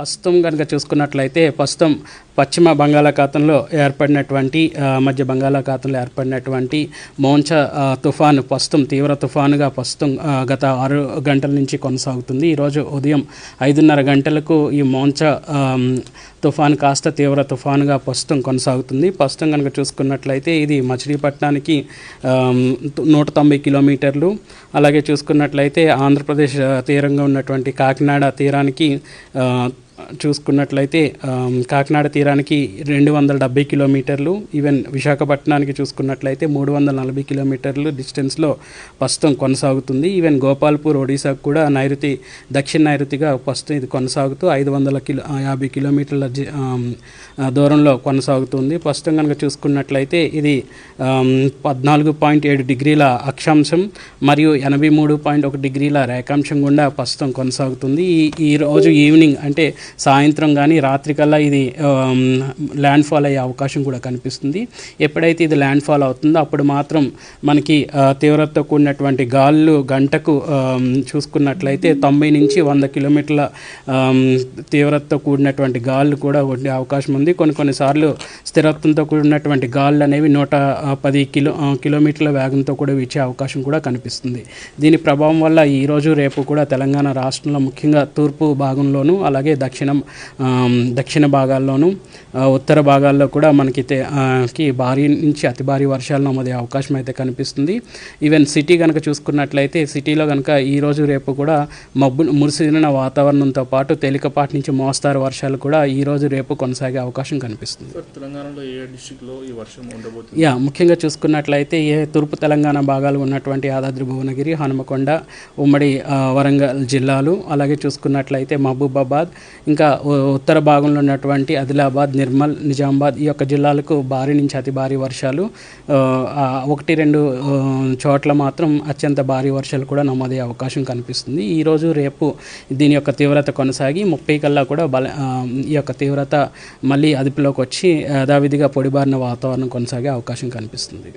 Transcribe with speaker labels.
Speaker 1: ప్రస్తుతం కనుక చూసుకున్నట్లయితే ప్రస్తుతం పశ్చిమ బంగాళాఖాతంలో ఏర్పడినటువంటి మధ్య బంగాళాఖాతంలో ఏర్పడినటువంటి మోంచ తుఫాను ప్రస్తుతం తీవ్ర తుఫానుగా ప్రస్తుతం గత ఆరు గంటల నుంచి కొనసాగుతుంది. ఈరోజు ఉదయం ఐదున్నర గంటలకు ఈ మోంచ తుఫాన్ కాస్త తీవ్ర తుఫానుగా ప్రస్తుతం కొనసాగుతుంది. ప్రస్తుతం కనుక చూసుకున్నట్లయితే ఇది మచిలీపట్నానికి నూట తొంభై కిలోమీటర్లు. అలాగే చూసుకున్నట్లయితే ఆంధ్రప్రదేశ్ తీరంగా ఉన్నటువంటి కాకినాడ తీరానికి చూసుకున్నట్లయితే కాకినాడ తీరానికి రెండు వందల డెబ్బై కిలోమీటర్లు ఈవెన్ విశాఖపట్నానికి చూసుకున్నట్లయితే మూడు వందల నలభై కిలోమీటర్లు డిస్టెన్స్లో ప్రస్తుతం కొనసాగుతుంది. ఈవెన్ గోపాల్పూర్ ఒడిశాకు కూడా నైరుతి దక్షిణ నైరుతిగా ప్రస్తుతం ఇది కొనసాగుతూ ఐదు వందల కిలో యాభై కిలోమీటర్ల దూరంలో కొనసాగుతుంది. ప్రస్తుతం కనుక చూసుకున్నట్లయితే ఇది పద్నాలుగు పాయింట్ ఏడు డిగ్రీల అక్షాంశం మరియు ఎనభై మూడు పాయింట్ ఒక డిగ్రీల రేఖాంశం గుండా ప్రస్తుతం కొనసాగుతుంది. ఈ ఈరోజు ఈవినింగ్ అంటే సాయంత్రం కానీ రాత్రికల్లా ఇది ల్యాండ్ ఫాల్ అయ్యే అవకాశం కూడా కనిపిస్తుంది. ఎప్పుడైతే ఇది ల్యాండ్ ఫాల్ అవుతుందో అప్పుడు మాత్రం మనకి తీవ్రతతో కూడినటువంటి గాలులు గంటకు చూసుకున్నట్లయితే తొంభై నుంచి వంద కిలోమీటర్ల తీవ్రతతో కూడినటువంటి గాలులు కూడా ఉండే అవకాశం ఉంది. కొన్ని కొన్నిసార్లు స్థిరత్వంతో కూడినటువంటి గాళ్ళు అనేవి నూట పది కిలో కిలోమీటర్ల వేగంతో కూడా వీచే అవకాశం కూడా కనిపిస్తుంది. దీని ప్రభావం వల్ల ఈరోజు రేపు కూడా తెలంగాణ రాష్ట్రంలో ముఖ్యంగా తూర్పు భాగంలోనూ అలాగే దక్షిణ ఆమ్, దక్షిణ భాగాల్లోనూ ఉత్తర భాగాల్లో కూడా మనకి కి భారీ నుంచి అతి భారీ వర్షాలు నమోదే అవకాశం అయితే కనిపిస్తుంది. ఈవెన్ సిటీ కనుక చూసుకున్నట్లయితే సిటీలో కనుక ఈ రోజు రేపు కూడా మబ్బు మురిసిన వాతావరణంతో పాటు తేలికపాటి నుంచి మోస్తారు వర్షాలు కూడా ఈ రోజు రేపు కొనసాగే అవకాశం కనిపిస్తుంది.
Speaker 2: తెలంగాణలో ఏ డిస్టిక్లో ఈ వర్షం ఉండబోతుంది?
Speaker 1: యా ముఖ్యంగా చూసుకున్నట్లయితే ఏ తూర్పు తెలంగాణ భాగాలు ఉన్నటువంటి యాదాద్రి భువనగిరి హనుమకొండ ఉమ్మడి వరంగల్ జిల్లాలు అలాగే చూసుకున్నట్లయితే మహబూబాబాద్ ఇంకా ఉత్తర భాగంలో ఉన్నటువంటి ఆదిలాబాద్ నిర్మల్ నిజామాబాద్ ఈ యొక్క జిల్లాలకు భారీ నుంచి అతి భారీ వర్షాలు. ఒకటి రెండు చోట్ల మాత్రం అత్యంత భారీ వర్షాలు కూడా నమోదయ్యే అవకాశం కనిపిస్తుంది. ఈరోజు రేపు దీని యొక్క తీవ్రత కొనసాగి ముప్పై కల్లా కూడా బల ఈ యొక్క తీవ్రత మళ్ళీ అదుపులోకి వచ్చి యథావిధిగా పొడిబారిన వాతావరణం కొనసాగే అవకాశం కనిపిస్తుంది.